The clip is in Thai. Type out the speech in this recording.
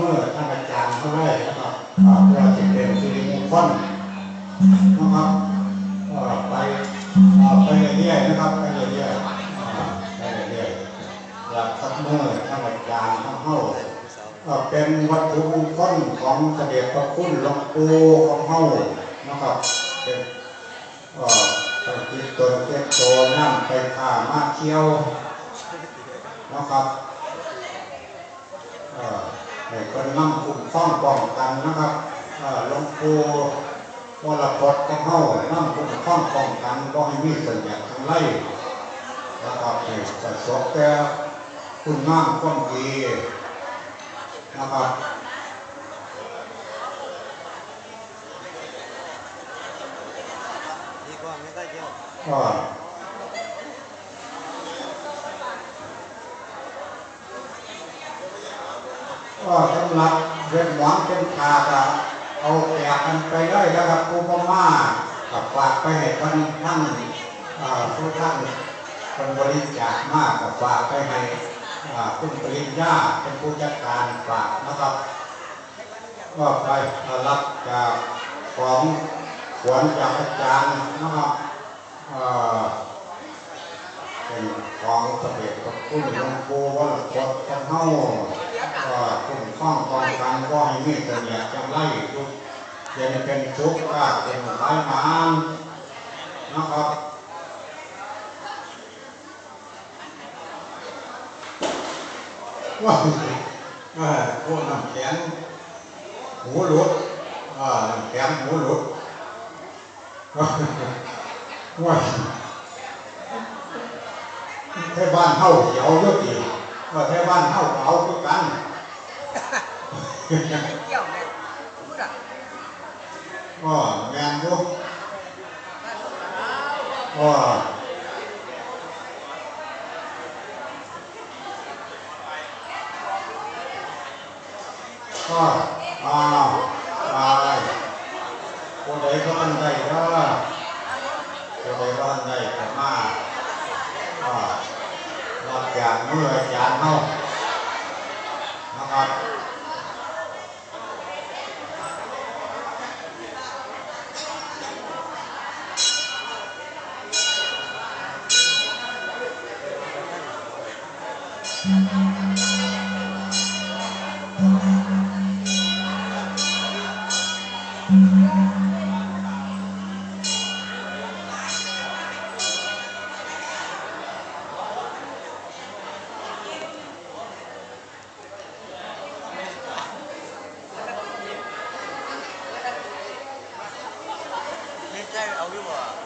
มื่อท่านอาจารย์เขาได้นะครับอ่าเพื่อจะเป็นสิริมงคลนะครับอ่าไปไปเรื่อยๆนะครับไปเรื่อยๆไปเรื่อยๆหลักสักเมื่อท่านอาจารย์เขาเข้าเป็นวัตถุมงคลของเสด็จพระคุณหลวงปู่ของเฮานะครับเป็นตั้งจิตตนเก็บโตนั่งไปข่ามาเที่ยวนะครับ เอ่อให้คนนั่งคุ้มครองป้องกันนะครับเอ่อหลวงปู่วรพจน์ก็เข้านั่งคุ้มครองป้องกันก็ให้มีสัญญาทั้งไล่นะครับให้ประสบแต่คุณงามความดีนะครับดีกว่าไม่ได้เยอะ ก็สำหรับเรื่องหมอนเป็นขาดอะเอาแจกกันไปเลยนะครับผู้พ่ากับฝากไปให้คนท่านอ่าผู้ท่านคนบริจาคมากกับฝากไปให้คุณปริญญาเป็นผู้จัดการฝากนะครับ ก็ไปรับจากของขวัญจากอาจารย์นะครับเป็นของสเด็จพระคุณหลวงปู่วัดกดกันเฮาก็คุ้ม ครองป้องกันก็ให้มีเสนียดจังไรทุกเย็นเป็นทุกข์ก็เป็นไร้มานนะครับว่าเออพวกน้ำแข็ง หูหลุดอ่าแขนหูหลุดว่าแค่บ้านเฮาเขียวเยอะดี Wah, ngan tu. Wah. Wah, wow, wow. Cô đấy có ăn đầy đó. Cô đấy có ăn mà. Wah, làm gà mưa, gà không. 在熬夜啊。